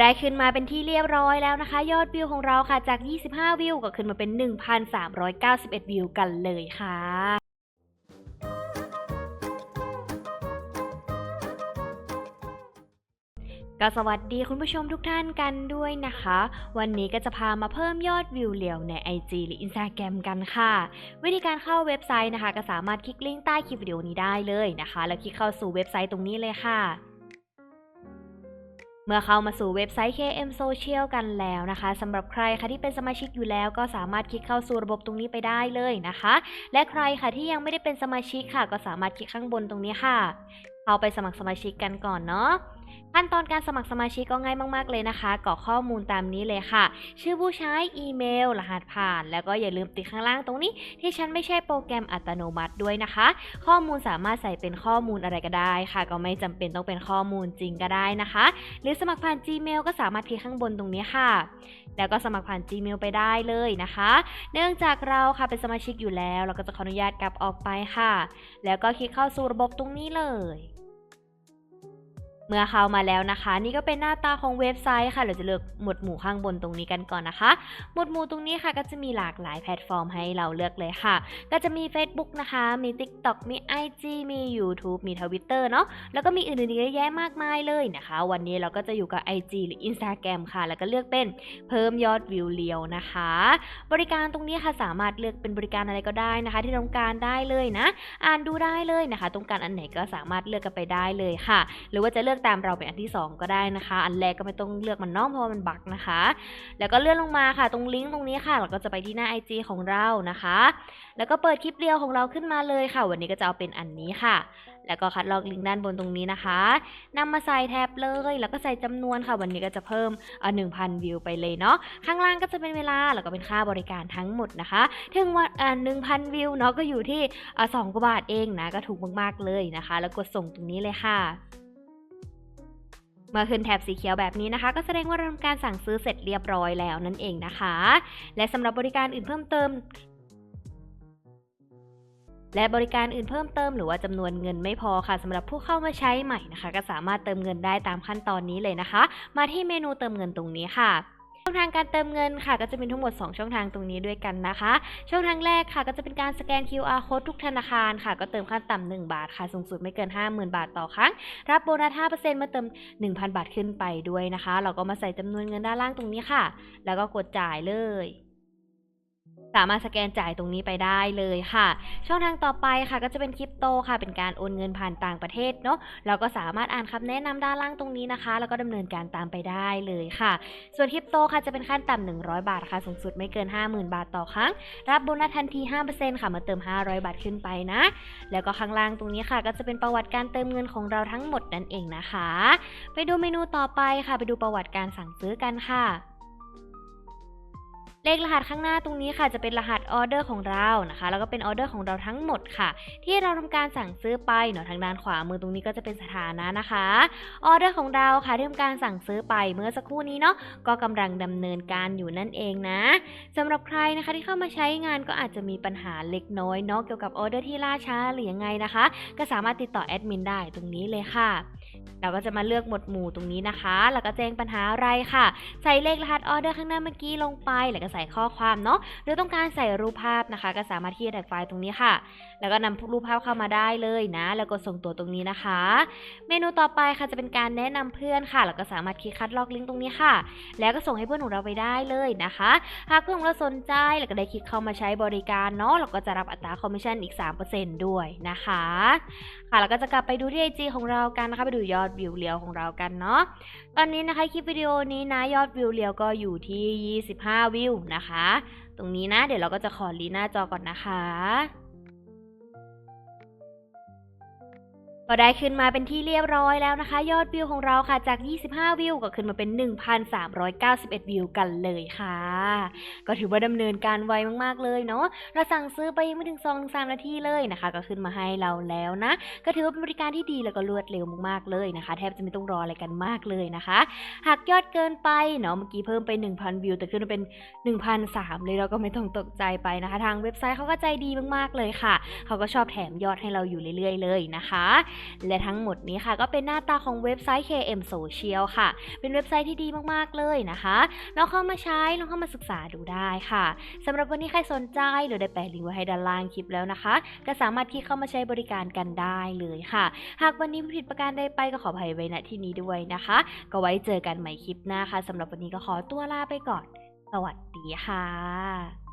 ได้ขึ้นมาเป็นที่เรียบร้อยแล้วนะคะ ยอดวิวของเราค่ะจาก 25 วิวก็ขึ้นมาเป็น 1,391 วิวกันเลยค่ะก็สวัสดีคุณผู้ชมทุกท่านกันด้วยนะคะ วันนี้ก็จะพามาเพิ่มยอดวิวเหลียวใน IG หรือ Instagram กันค่ะ วิธีการเข้าเว็บไซต์นะคะ ก็สามารถคลิกลิงก์ใต้คลิปวิดีโอนี้ได้เลยนะคะ แล้วคลิกเข้าสู่เว็บไซต์ตรงนี้เลยค่ะ เมื่อเข้ามาสู่เว็บไซต์ KM Social กันแล้วนะคะสำหรับใครค่ะที่เป็นสมาชิกอยู่แล้ว ก็สามารถคลิกเข้าสู่ระบบตรงนี้ไปได้เลยนะคะ และใครค่ะที่ยังไม่ได้เป็นสมาชิกค่ะ ก็สามารถคลิกข้างบนตรงนี้ค่ะเข้าไปสมัครสมาชิกกันก่อนเนาะ ขั้นตอนการสมัครสมาชิกก็ง่ายมากๆเลยนะคะกรอกข้อมูลตามนี้เลยค่ะ ชื่อผู้ใช้อีเมล รหัสผ่าน แล้วก็อย่าลืมติดข้างล่างตรงนี้ ที่ฉันไม่ใช่โปรแกรมอัตโนมัติด้วยนะคะ ข้อมูลสามารถใส่เป็นข้อมูลอะไรก็ได้ค่ะ ก็ไม่จำเป็นต้องเป็นข้อมูลจริงก็ได้นะคะ หรือสมัครผ่าน Gmail ก็สามารถคลิกข้างบนตรงนี้ค่ะ แล้วก็สมัครผ่าน Gmail ไปได้เลยนะคะ เนื่องจากเราค่ะเป็นสมาชิกอยู่แล้ว เราก็จะขออนุญาตกลับออกไปค่ะ แล้วก็คลิกเข้าสู่ระบบตรงนี้เลย เมื่อเข้ามาแล้วนะคะ นี่ก็เป็นหน้าตาของเว็บไซต์ค่ะ เราจะเลือกหมวดหมู่ข้างบนตรงนี้กันก่อนนะคะ หมวดหมู่ตรงนี้ค่ะก็จะมีหลากหลายแพลตฟอร์มให้เราเลือกเลยค่ะ ก็จะมี Facebook นะคะ มี TikTok มี IG มี YouTube มี Twitter เนาะแล้วก็มีอื่นๆเยอะแยะมากมายเลยนะคะ วันนี้เราก็จะอยู่กับ IG หรือ Instagram ค่ะ แล้วก็เลือกเป็นเพิ่มยอดวิวเรียวนะคะ บริการตรงนี้ค่ะสามารถเลือกเป็นบริการอะไรก็ได้นะคะ ที่ต้องการได้เลยนะ อ่านดูได้เลยนะคะต้องการอันไหนก็สามารถเลือกกันไปได้เลยค่ะ หรือว่าจะเลือกตามเราเป็นอันที่ 2 ก็ได้นะคะ อันแรกก็ไม่ต้องเลือกมันเน้องเพราะว่ามันบักนะคะ แล้วก็เลื่อนลงมาค่ะ ตรงลิงก์ตรงนี้ค่ะ เราก็จะไปที่หน้า IG ของเรานะคะ แล้วก็เปิดคลิปเรียวของเราขึ้นมาเลยค่ะ วันนี้ก็จะเอาเป็นอันนี้ค่ะ แล้วก็คัดลอกลิงก์ด้านบนตรงนี้นะคะนำมาใส่แท็บเลย แล้วก็ใส่จำนวนค่ะ วันนี้ก็จะเพิ่มเอ่อ1,000วิวไปเลยเนาะ ข้างล่างก็จะเป็นเวลา แล้วก็เป็นค่าบริการทั้งหมดนะคะ ถึงว่าอ่า1,000วิวเนาะก็อยู่ที่อ่า2กว่าบาทเองนะ ก็ถูกมากๆเลยนะคะ แล้วกดส่งตรงนี้เลยค่ะ เมื่อขึ้นแถบสีเขียวแบบนี้นะคะ ก็แสดงว่าเราทำการสั่งซื้อเสร็จเรียบร้อยแล้วนั่นเองนะคะ และสำหรับบริการอื่นเพิ่มเติมและบริการอื่นเพิ่มเติมหรือว่าจำนวนเงินไม่พอค่ะสำหรับผู้เข้ามาใช้ใหม่นะคะ ก็สามารถเติมเงินได้ตามขั้นตอนนี้เลยนะคะ มาที่เมนูเติมเงินตรงนี้ค่ะ ช่องทางการเติมเงินค่ะก็จะมีทั้งหมด 2 ช่องทางตรงนี้ด้วยกันนะคะ ช่องทางแรกค่ะก็จะเป็นการสแกน QR code ทุกธนาคารค่ะ ก็เติมขั้นต่ำ1บาทค่ะสูงสุดไม่เกิน 50,000 บาทต่อครั้ง รับโบนัส 5%เมื่อเติม 1,000 บาทขึ้นไปด้วยนะคะ เราก็มาใส่จำนวนเงินด้านล่างตรงนี้ค่ะ แล้วก็กดจ่ายเลย สามารถสแกนจ่ายตรงนี้ไปได้เลยค่ะ ช่องทางต่อไปค่ะก็จะเป็นคริปโตค่ะ เป็นการโอนเงินผ่านต่างประเทศเนาะเราก็สามารถอ่านคำแนะนำด้านล่างตรงนี้นะคะ แล้วก็ดำเนินการตามไปได้เลยค่ะ ส่วนคริปโตค่ะจะเป็นขั้นต่ำ100 บาทค่ะสูงสุดไม่เกิน 50,000 บาทต่อครั้ง รับโบนัสทันที 5%ค่ะเมื่อเติม 500 บาทขึ้นไปนะ แล้วก็ข้างล่างตรงนี้ค่ะ ก็จะเป็นประวัติการเติมเงินของเราทั้งหมดนั่นเองนะคะ ไปดูเมนูต่อไปค่ะ ไปดูประวัติการสั่งซื้อกันค่ะ เลขรหัสข้างหน้าตรงนี้ค่ะจะเป็นรหัสออเดอร์ของเรานะคะ แล้วก็เป็นออเดอร์ของเราทั้งหมดค่ะ ที่เราทำการสั่งซื้อไปเนาะทางด้านขวามือตรงนี้ก็จะเป็นสถานะนะคะออเดอร์ของเราค่ะที่ทำการสั่งซื้อไปเมื่อสักครู่นี้เนาะก็กำลังดำเนินการอยู่นั่นเองนะสำหรับใครนะคะที่เข้ามาใช้งานก็อาจจะมีปัญหาเล็กน้อยเนาะเกี่ยวกับออเดอร์ที่ล่าช้าหรือยังไงนะคะ ก็สามารถติดต่อแอดมินได้ตรงนี้เลยค่ะ เราก็จะมาเลือกหมวดหมู่ตรงนี้นะคะ แล้วก็แจ้งปัญหาอะไรค่ะ ใส่เลขรหัสออเดอร์ข้างหน้าเมื่อกี้ลงไป แล้วก็ใส่ข้อความเนาะ หรือต้องการใส่รูปภาพนะคะ ก็สามารถที่จะแท็กไฟล์ตรงนี้ค่ะ แล้วก็นำรูปภาพเข้ามาได้เลยนะ แล้วก็ส่งตัวตรงนี้นะคะ เมนูต่อไปค่ะจะเป็นการแนะนำเพื่อนค่ะ แล้วก็สามารถคลิกคัดลอกลิงก์ตรงนี้ค่ะ แล้วก็ส่งให้เพื่อนของเราไปได้เลยนะคะ หากเพื่อนของเราสนใจ แล้วก็ได้คลิกเข้ามาใช้บริการเนาะ เราก็จะรับอัตราคอมมิชชั่นอีก 3%ด้วยนะคะ ค่ะ แล้วก็จะกลับไปดูที่ IG ของเรากันนะคะ ไปดูยออดวิวเลียวของเรากันเนาะตอนนี้นะคะคลิปวิดีโอนี้นะยอดวิวเลียวก็อยู่ที่ 25 วิวนะคะ ตรงนี้นะเดี๋ยวเราก็จะขอลีหน้าจอก่อนนะคะ ก็ได้ขึ้นมาเป็นที่เรียบร้อยแล้วนะคะ ยอดวิวของเราค่ะจาก 25 วิวก็ขึ้นมาเป็น 1,391 วิวกันเลยค่ะ ก็ถือว่าดำเนินการไวมากๆเลยเนาะเราสั่งซื้อไปยังไม่ถึง2 3นาทีเลยนะคะ ก็ขึ้นมาให้เราแล้วนะ ก็ถือว่าเป็นบริการที่ดีแล้วก็รวดเร็วมากๆเลยนะคะ แทบจะไม่ต้องรออะไรกันมากเลยนะคะ หากยอดเกินไปเนาะเมื่อกี้เพิ่มไป 1,000 วิว แต่ขึ้นมาเป็น 1,003เลยเราก็ไม่ต้องตกใจไปนะคะ ทางเว็บไซต์เขาก็ใจดีมากๆเลยค่ะเขาก็ชอบแถมยอดให้เราอยู่เรื่อย ๆ เลยนะคะและทั้งหมดนี้ค่ะ ก็เป็นหน้าตาของเว็บไซต์ KM Social ค่ะ เป็นเว็บไซต์ที่ดีมากๆเลยนะคะลองเข้ามาใช้ลองเข้ามาศึกษาดูได้ค่ะสำหรับวันนี้ใครสนใจเดี๋ยได้แปะลิงก์ไว้ให้ด้านล่างคลิปแล้วนะคะ ก็สามารถคลิกเข้ามาใช้บริการกันได้เลยค่ะ หากวันนี้ผิดประการใดไปก็ขออภัยไว้ณที่นี้ด้วยนะคะ ก็ไว้เจอกันใหม่คลิปหน้าค่ะสำหรับวันนี้ก็ขอตัวลาไปก่อน สวัสดีค่ะ